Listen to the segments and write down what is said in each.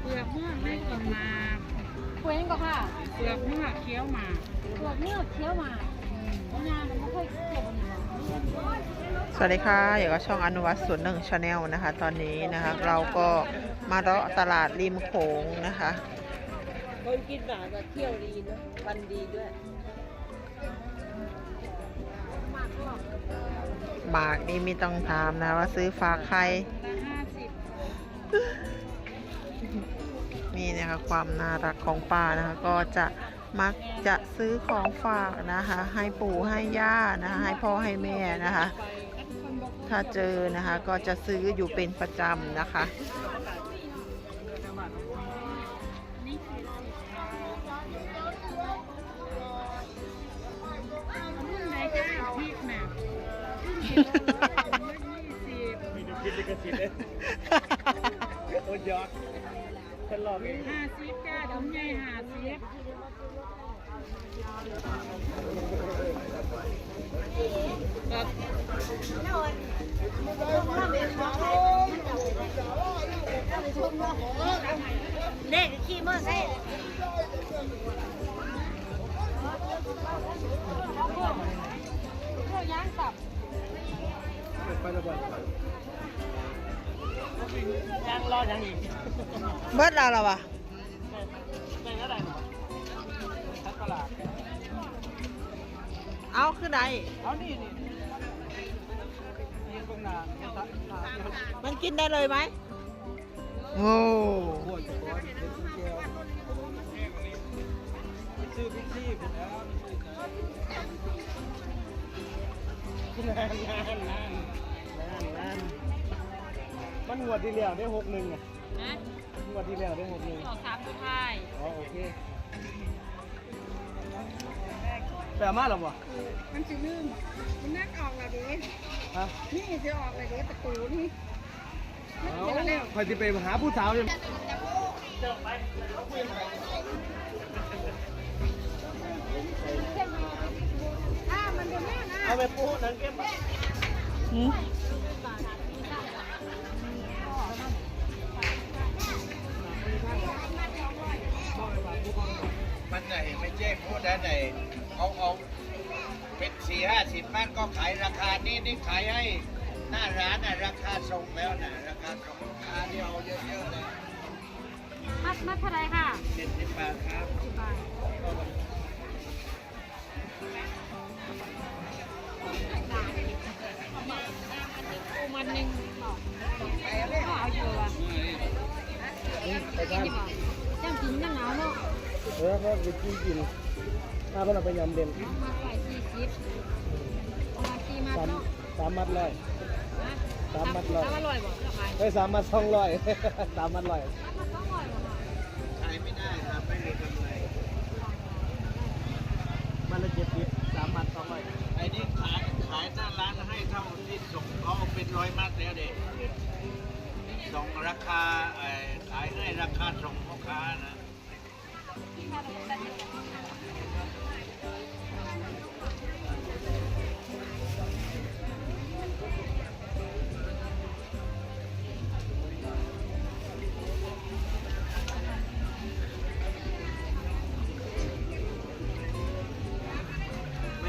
เปลือกเมือกไม่ก็มาคุยกันก็ค่ะเปลือกเมือกเคี้ยวหมากเปลือกเนื้อเคี้ยวมางานมันไม่ค่อยเก็บมันสวัสดีค่ะ อยู่กับช่องอนุวัตศูนย์หนึ่งชาแนลนะคะ ตอนนี้นะคะ เราก็มาเลาะตลาดริมโขงนะคะ คนกินหมาก็เที่ยวดีเนอะวันดีด้วย หมากนี่ไม่ต้องถามนะว่าซื้อฝากใคร นี่นะคะความน่ารักของป้านะคะก็จะมักจะซื้อของฝากนะคะ ให้ปู่ให้ย่านะคะให้พ่อให้แม่นะคะ ถ้าเจอนะคะก็จะซื้ออยู่เป็นประจำนะคะ มีน้ำพริกลิขสิทธิ์เลยโอ้ยยอกฉลอดเองห้าสิบจ้าดำใหญ่ห้าสิบแบบเด็กขี่มอเตอร์ไซค์ ไประเบิดยังรอยังอีกเบิดแล้วเหรอวะเท่าไหร่ทักตลาดเอาคือใดเอานี่นี่นี่ตรงนามันกินได้เลยไหมโอ้ชื่อพิชชี่ผมแล้วนานนนนานนานนาน มันงวดที่แล้วได้หกหนึ่งอะนะงวดที่แล้วได้หกหนึ่งออกสามสุดท้ายอ๋อโอเคแปลมาหรอวะมันจะลืมมันนักออกและเด้ฮะนี่จะออกและเด้ประตูนี่เอาคอยจะไปหาผู้สาวยังถ้ามันเป็นแม่นะเอาไปปูนังเก็บหืม ใช่พูดได้ไหนเอาเอาเป็นสี่ห้าสิบมันก็ขายราคานี้นี่ขายให้หน้าร้านน่ะราคาส่งแล้วนะราคาส่งราคาที่เอาเยอะๆเลยมัดมัดเท่าไรค่ะเจ็ดสิบบาทครับสิบบาทปูมันหนึ่งบอกก็เอาอยู่อะไปกันย่างกินย่างหนาเนาะ เออก็ไปกินกินถ้าเพิ่นเอาไปยำเด่นมาไปสี่สิบมาสี่มาสามเนาะสามมัดร้อยสามมัดร้อย สามอร่อยบ่ละขาเฮ้ยสามมัดสองร้อย สามมัดร้อยสามมัดสองร้อยบ่ค่ะขายไม่ได้ครับไม่มีกำไรมันละเจ็ดสิบสามมัดสองร้อยไอ้นี่ขายขายหน้าร้านให้เท่าที่ส่งเขาเป็นร้อยมัดแล้วเด็กส่งราคาเอ่อขายให้ราคาส่งพ่อค้านะ ไม่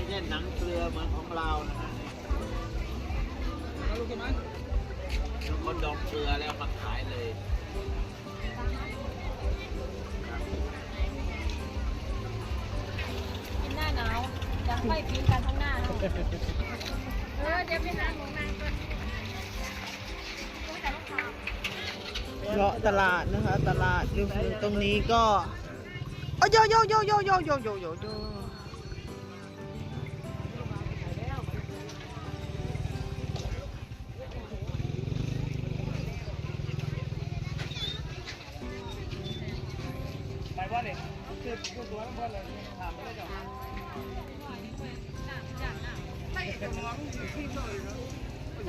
ใช่หนังเกลือเหมือนของเรานะฮะทุกคนดองเกลือแล้วมาขายเลย อยากไปพิงกันข้างหน้าเนาะเออเดี๋ยวไปหาของนางก่อนเลาะตลาดนะคะ ตลาดอยู่ตรงนี้ก็โอ้ยโยโยโยโยโยโยโยโย จ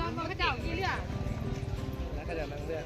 อมกระเจ้ากี่เรื่องแล้วก็เดี๋ยวมันเรื่อง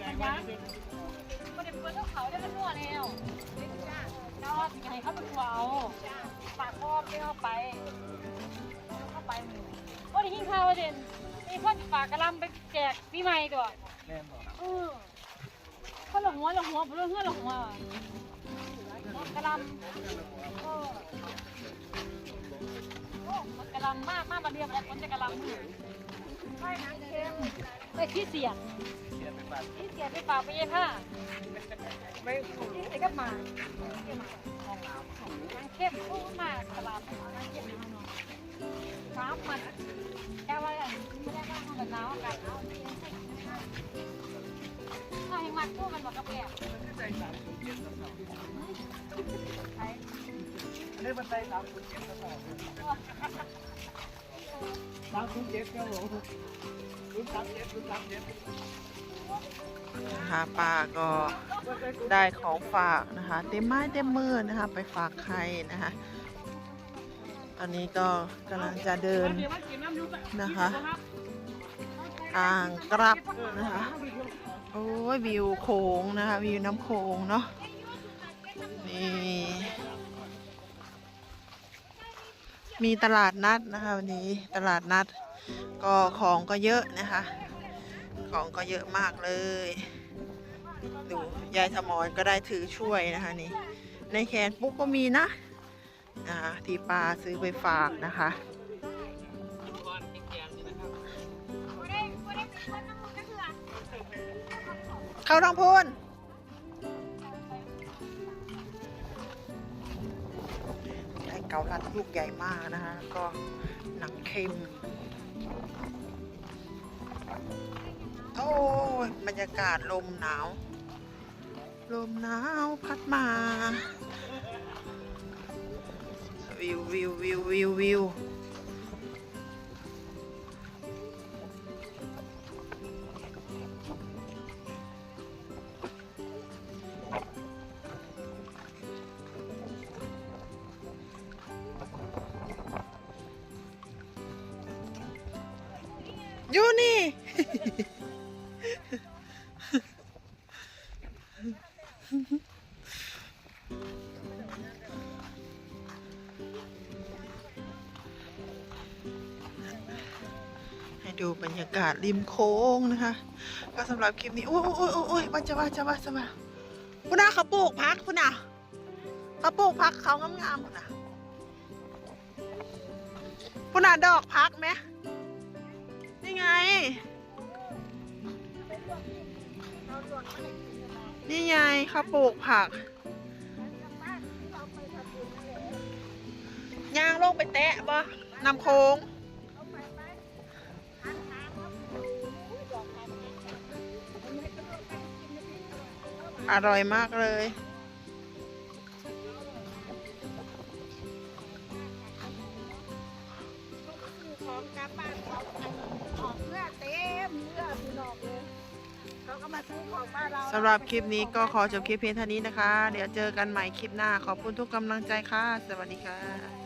มันเด็นคนเขาได้มันนัวแล้วจ้าจ้าสิไงเขาเป็นตัวเอาปากคอไม่เข้าไปเข้าไปหมูโอ้ยหิ้งข้าวเด่นมีคนฝากกระลำไปแจกพี่ใหม่ด้วยแม่บอกเออขาหลงหัวหลงหัวเพื่อนเพื่อหลงหัวกระลำโอ้กระลำมากมากมาเรียบแล้วคนจะกระลำใช่นะเค็ม ไปที่เสียงเสียไปบ้านที่เสียงไปเปล่าไปยี่ผ้าไม่ที่เสียก็มาเข้มมันเข้มพูดมากกระลำมันเข้มนะเนะฟ้ามันแค่ว่าไม่ได้ว่ามันหนาวอากาศหนาวถ้าให้มัดพวกมันบอกกระเปียกใจสามศูนย์เจ็ดต่อสองใช่อันนี้มันใจสามศูนเจ็ดต่อสองสามศูนเจ็ดครับผมศูนย์สามเจ็ดศูนย์สามเจ็ด นะคะป้าก็ได้ของฝากนะคะ เต็มไม้เต็มมือนะคะ ไปฝากใครนะคะตอนนี้ก็กำลังจะเดินนะคะอ่างกลับนะคะโอ้ยวิวโค้งนะคะวิวน้ำโค้งเนาะนี่มีตลาดนัดนะคะวันนี้ตลาดนัด ก็ของก็เยอะนะคะ ของก็เยอะมากเลย ดูยายสมอนก็ได้ถือช่วยนะคะนี่ ในแขนปุ๊กก็มีนะอ่าที่ปลาซื้อไปฝากนะคะเข้าทางพูนได้เกาลัดลูกใหญ่มากนะคะ ก็หนังเค็ม โอ้ยบรรยากาศลมหนาว ลมหนาวพัดมา วิววิววิววิววิวอยู่นี่ ให้ดูบรรยากาศริมโค้งนะคะ ก็สำหรับคลิปนี้ โอ้ยโอ้ยโอ้ยโอ้ยว่าจะว่าจะว่าจะว่าคุณอาเขาปลูกพักคุณอาเขาปลูกพักเขางามๆคุณอาคุณอาดอกพักไหมนี่ไง นี่ไงเขาปลูกผัก ย่างลงไปแตะบ่นำโค้ง อร่อยมากเลย ของกลับบ้านของเพื่อเต็มเพื่อพี่น้องเลย เขาก็มาซื้อของบ้านเราสำหรับคลิปนี้ก็ขอจบคลิปเพียงเท่านี้นะคะ เดี๋ยวเจอกันใหม่คลิปหน้า ขอบคุณทุกกำลังใจค่ะ สวัสดีค่ะ